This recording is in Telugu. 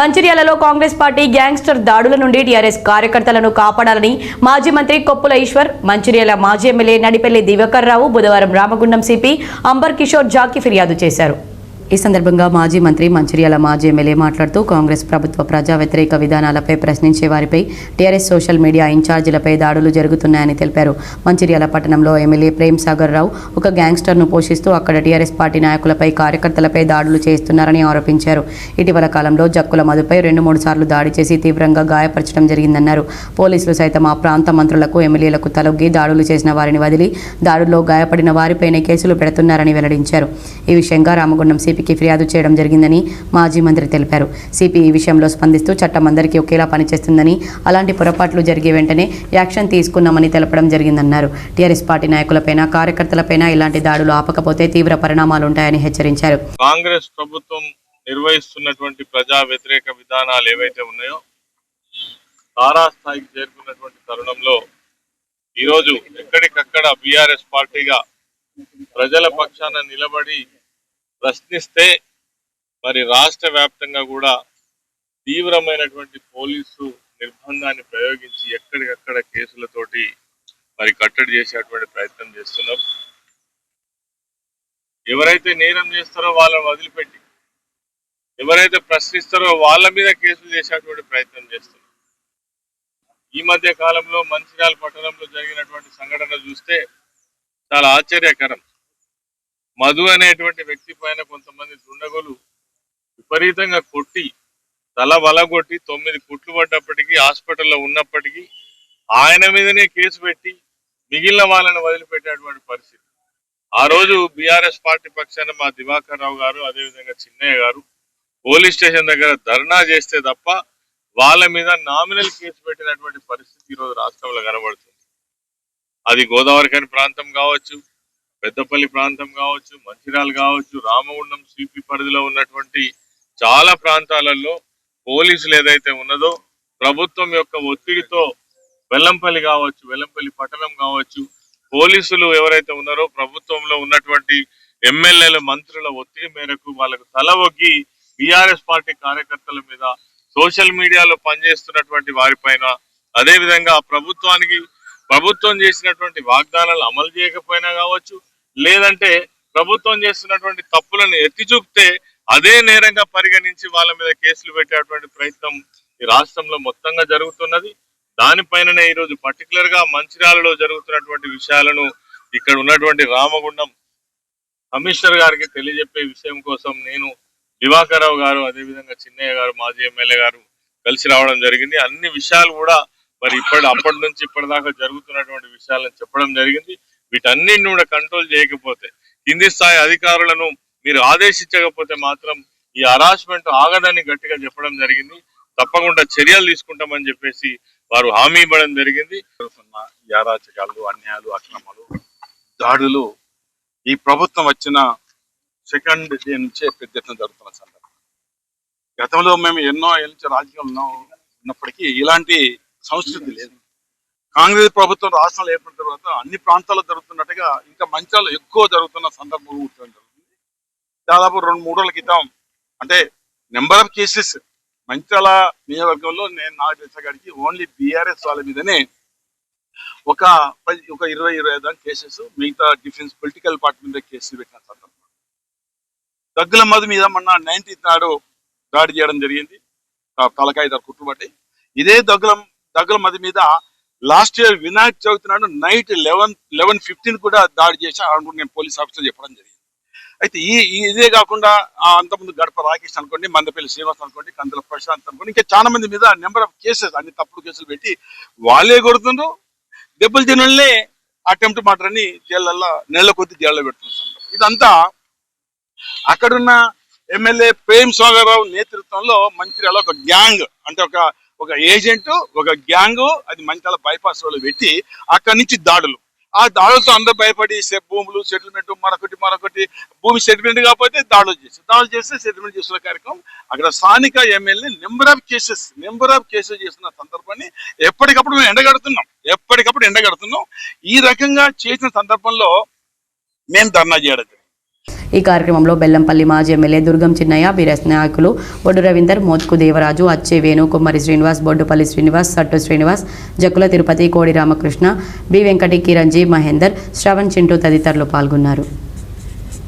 మంచిర్యాలలో కాంగ్రెస్ పార్టీ గ్యాంగ్స్టర్ దాడుల నుండి టీఆర్ఎస్ కార్యకర్తలను కాపాడాలని మాజీ మంత్రి కొప్పుల ఈశ్వర్ మంచిర్యాల మాజీ ఎమ్మెల్యే నడిపెల్లి దివాకర్ రావు బుధవారం రామగుండం సిపి అంబర్ కిషోర్ జాకి ఫిర్యాదు చేశారు. ఈ సందర్భంగా మాజీ మంత్రి మంచిర్యాల మాజీ ఎమ్మెల్యే మాట్లాడుతూ కాంగ్రెస్ ప్రభుత్వ ప్రజా వ్యతిరేక విధానాలపై ప్రశ్నించే వారిపై టీఆర్ఎస్ సోషల్ మీడియా ఇన్ఛార్జీలపై దాడులు జరుగుతున్నాయని తెలిపారు. మంచిర్యాల పట్టణంలో ఎమ్మెల్యే ప్రేమ్ సాగర్ రావు ఒక గ్యాంగ్స్టర్ను పోషిస్తూ అక్కడ టీఆర్ఎస్ పార్టీ నాయకులపై కార్యకర్తలపై దాడులు చేస్తున్నారని ఆరోపించారు. ఇటీవల కాలంలో జక్కుల మధుపై రెండు మూడు సార్లు దాడి చేసి తీవ్రంగా గాయపరచడం జరిగిందన్నారు. పోలీసులు సైతం ఆ ప్రాంత మంత్రులకు ఎమ్మెల్యేలకు తలొగ్గి దాడులు చేసిన వారిని వదిలి దాడుల్లో గాయపడిన వారిపైనే కేసులు పెడుతున్నారని వెల్లడించారు. ఈ విషయంగా రామగుండం సిపికి ఫిర్యాదు చేయడం జరిగిందని మాజీ మంత్రి తెలిపారు. సిపి ఈ విషయంలో స్పందిస్తూ చట్టం అందరికీ ఒకేలా పనిచేస్తుందని అలాంటి పొరపాట్లు జరిగే వెంటనే యాక్షన్ తీసుకున్నామని తెలపడం జరిగిందన్నారు. టీఆర్ఎస్ పార్టీ నాయకులపైన కార్యకర్తలపైన ఇలాంటి దాడులు ఆపకపోతే తీవ్ర పరిణామాలుంటాయని హెచ్చరించారు. కాంగ్రెస్ ప్రభుత్వం నిర్వహిస్తున్నటువంటి ప్రజా వ్యతిరేక విధానాలు ఏవైతే ఉన్నాయో తారాస్థాయికి చేరుకున్నటువంటి తరుణంలో ఈరోజు ఎక్కడికక్కడ బీఆర్ఎస్ పార్టీగా ప్రజల పక్షాన నిలబడి ప్రశ్నిస్తే మరి రాష్ట్ర వ్యాప్తంగా కూడా తీవ్రమైనటువంటి పోలీసు నిర్బంధాన్ని ప్రయోగించి ఎక్కడికక్కడ కేసులతోటి మరి కట్టడి చేసేటువంటి ప్రయత్నం చేస్తున్నాం. ఎవరైతే నేరం చేస్తారో వాళ్ళని వదిలిపెట్టి ఎవరైతే ప్రశ్నిస్తారో వాళ్ళ మీద కేసులు చేసేటువంటి ప్రయత్నం చేస్తున్నారు ఈ మధ్య కాలంలో మంచిర్యాల పట్టణంలో జరిగినటువంటి సంఘటన చూస్తే చాలా ఆశ్చర్యకరం. మధు అనేటువంటి వ్యక్తి పైన కొంతమంది దుండగులు విపరీతంగా కొట్టి తల వలగొట్టి తొమ్మిది కుట్లు పడ్డప్పటికీ హాస్పిటల్లో ఉన్నప్పటికీ ఆయన మీదనే కేసు పెట్టి మిగిలిన వాళ్ళని వదిలిపెట్టేటువంటి పరిస్థితి. ఆ రోజు బీఆర్ఎస్ పార్టీ పక్షాన మా దివాకర్ రావు గారు అదేవిధంగా చిన్నయ్య గారు పోలీస్ స్టేషన్ దగ్గర ధర్నా చేస్తే తప్ప వాళ్ళ మీద నామినల్ కేసు పెట్టినటువంటి పరిస్థితి ఈరోజు రాష్ట్రంలో కనబడుతుంది. అది గోదావరిఖని ప్రాంతం కావచ్చు పెద్దపల్లి ప్రాంతం కావచ్చు మంచిర్యాల కావచ్చు రామగుండం సిపి పరిధిలో ఉన్నటువంటి చాలా ప్రాంతాలలో పోలీసులు ఏదైతే ఉన్నదో ప్రభుత్వం యొక్క ఒత్తిడితో వెల్లంపల్లి కావచ్చు వెల్లంపల్లి పట్టణం కావచ్చు పోలీసులు ఎవరైతే ఉన్నారో ప్రభుత్వంలో ఉన్నటువంటి ఎమ్మెల్యేల మంత్రుల ఒత్తిడి మేరకు వాళ్ళకు తల ఒగ్గి బీఆర్ఎస్ పార్టీ కార్యకర్తల మీద సోషల్ మీడియాలో పనిచేస్తున్నటువంటి వారిపైన అదే విధంగా ప్రభుత్వానికి ప్రభుత్వం చేసినటువంటి వాగ్దానాలు అమలు చేయకపోయినా కావచ్చు లేదంటే ప్రభుత్వం చేస్తున్నటువంటి తప్పులను ఎత్తి చూపితే అదే నేరంగా పరిగణించి వాళ్ళ మీద కేసులు పెట్టేటువంటి ప్రయత్నం ఈ రాష్ట్రంలో మొత్తంగా జరుగుతున్నది. దానిపైననే ఈరోజు పర్టికులర్గా మంచిర్యాలలో జరుగుతున్నటువంటి విషయాలను ఇక్కడ ఉన్నటువంటి రామగుండం కమిషనర్ గారికి తెలియజెప్పే విషయం కోసం నేను దివాకర్ గారు అదేవిధంగా చిన్నయ్య గారు మాజీ ఎమ్మెల్యే గారు కలిసి రావడం జరిగింది. అన్ని విషయాలు కూడా మరి ఇప్పటి అప్పటి నుంచి ఇప్పటిదాకా జరుగుతున్నటువంటి విషయాలను చెప్పడం జరిగింది. వీటన్నిటిని కూడా కంట్రోల్ చేయకపోతే కింది స్థాయి అధికారులను మీరు ఆదేశించకపోతే మాత్రం ఈ హరాస్మెంట్ ఆగదని గట్టిగా చెప్పడం జరిగింది. తప్పకుండా చర్యలు తీసుకుంటామని చెప్పేసి వారు హామీ ఇవ్వడం జరిగింది. ఈ అరాచకాలు అన్యాయాలు అక్రమాలు దాడులు ఈ ప్రభుత్వం వచ్చిన సెకండ్ డే నుంచే పెద్ద ఎత్తున జరుగుతున్న సందర్భం గతంలో మేము ఎన్నో ఏళ్ళ నుంచి రాజకీయంలో ఉన్నప్పటికీ ఇలాంటి సంస్కృతి లేదు. కాంగ్రెస్ ప్రభుత్వం రాష్ట్రంలో ఏర్పడిన తర్వాత అన్ని ప్రాంతాల్లో జరుగుతున్నట్టుగా ఇంకా మంచాలు ఎక్కువ జరుగుతున్న సందర్భం జరుగుతుంది దాదాపు రెండు మూడు రోజుల క్రితం అంటే నెంబర్ ఆఫ్ కేసెస్ మంచాల నియోజకవర్గంలో నేను నాకు తెలిసిన కాడికి ఓన్లీ బీఆర్ఎస్ వాళ్ళ మీదనే ఒక పది ఒక ఇరవై ఇరవై ఐదు కేసెస్ మిగతా డిఫెన్స్ పొలిటికల్ పార్టీ మీద కేసులు పెట్టిన సందర్భం. దగ్గుల మధు మీద మొన్న నైన్టీన్త్ నాడు దాడి చేయడం జరిగింది. తలకాయ ధర కుట్టుబట్టి ఇదే దగ్గుల దగ్గుల మధు మీద లాస్ట్ ఇయర్ వినాయక చవితి నాడు నైట్ లెవెన్ లెవెన్ ఫిఫ్టీన్ కూడా దాడి చేసి అనుకుంటే నేను పోలీస్ ఆఫీసర్ చెప్పడం జరిగింది. అయితే ఈ ఇదే కాకుండా అంతకుముందు గడప రాకేష్ అనుకోండి మందపల్లి శ్రీనివాస్ అనుకోండి కందుల ప్రశాంత్ అనుకోండి ఇంకా చాలా మంది మీద నెంబర్ ఆఫ్ కేసెస్ అన్ని తప్పుడు కేసులు పెట్టి వాళ్ళే కొడుతుండ్రు. దెబ్బలు తినలే అటెంప్ట్ మాటని జైళ్ళల్లో నెలల కొద్ది జైల్లో పెడుతున్నారు. ఇదంతా అక్కడున్న ఎమ్మెల్యే ప్రేమ్ సాగర్రావు నేతృత్వంలో మంచిర్యాల ఒక గ్యాంగ్ అంటే ఒక ఒక ఏజెంట్ ఒక గ్యాంగ్ అది మంచాల బైపాస్ రోడ్లు పెట్టి అక్కడి నుంచి దాడులు. ఆ దాడులతో అందరూ భయపడి భూములు సెటిల్మెంట్ మరొకటి మరొకటి భూమి సెటిల్మెంట్ కాకపోతే దాడులు చేసి దాడులు చేస్తే సెటిల్మెంట్ చేస్తున్న కార్యక్రమం అక్కడ స్థానిక MLA number of cases number of cases చేస్తున్న సందర్భాన్ని ఎప్పటికప్పుడు మేము ఎండగడుతున్నాం. ఎప్పటికప్పుడు ఎండగడుతున్నాం. ఈ రకంగా చేసిన సందర్భంలో మేము ధర్నా చేయడం ఈ కార్యక్రమంలో బెల్లంపల్లి మాజీ ఎమ్మెల్యే దుర్గం చిన్నయ్య బీరస్ నాయకులు బొడ్డు రవీందర్ మోత్కు దేవరాజు అచ్చే వేణు కుమ్మరి శ్రీనివాస్ బొడ్డుపల్లి శ్రీనివాస్ సట్టు శ్రీనివాస్ జక్కుల తిరుపతి కోడి రామకృష్ణ బి వెంకటి కిరంజీ మహేందర్ శ్రవణ్ చింటూ తదితరులు పాల్గొన్నారు.